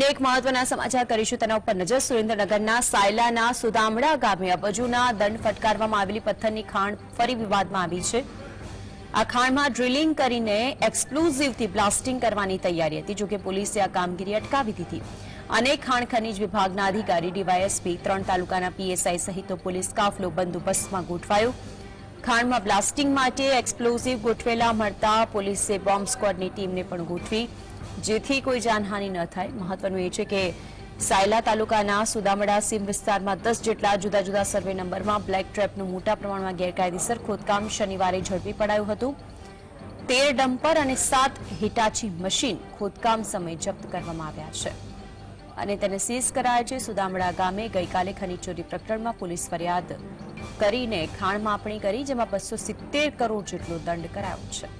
અને એક મહત્વના સમાચાર કરીશું. તેના ઉપર નજર સુરેન્દ્રનગરના સાયલાના સુદામડા ગામે અબજુના દંડ ફટકારવામાં આવેલી પથ્થરની ખાણ ફરી વિવાદમાં આવી છે. આ ખાણમાં ડ્રિલિંગ કરીને એક્સપ્લોઝિવથી બ્લાસ્ટિંગ કરવાની તૈયારી હતી, જોકે પોલીસે આ કામગીરી અટકાવી દીધી. અને ખાણ ખનીજ વિભાગના અધિકારી ડીવાયએસપી ત્રણ તાલુકાના પીએસઆઈ સહિતનો પોલીસ કાફલો બંદોબસ્તમાં ગોઠવાયો. ખાણમાં બ્લાસ્ટિંગ માટે એક્સપ્લોઝિવ ગોઠવેલા મળતા પોલીસે બોમ્બ સ્ક્વોડની ટીમને પણ ગોઠવી જેથી કોઈ જાનહાનિ ન થાય. મહત્વનું એ છે કે સાયલા તાલુકાના સુદામડા સીમ વિસ્તારમાં દસ જેટલા જુદા જુદા સર્વે નંબરમાં બ્લેક ટ્રેપનું મોટા પ્રમાણમાં ગેરકાયદેસર ખોદકામ શનિવારે ઝડપી પડાયું હતું. તેર ડમ્પર અને સાત હિટાચી મશીન ખોદકામ સમયે જપ્ત કરવામાં આવ્યા છે. અને તેને સીઝ કરાયા છે સુદામડા ગામે ગઈકાલે ખનીજ ચોરી પ્રકરણમાં પોલીસ ફરિયાદ કરીને ખાણ માપણી કરી, જેમાં બસો સિત્તેર કરોડ જેટલો દંડ કરાયો છે.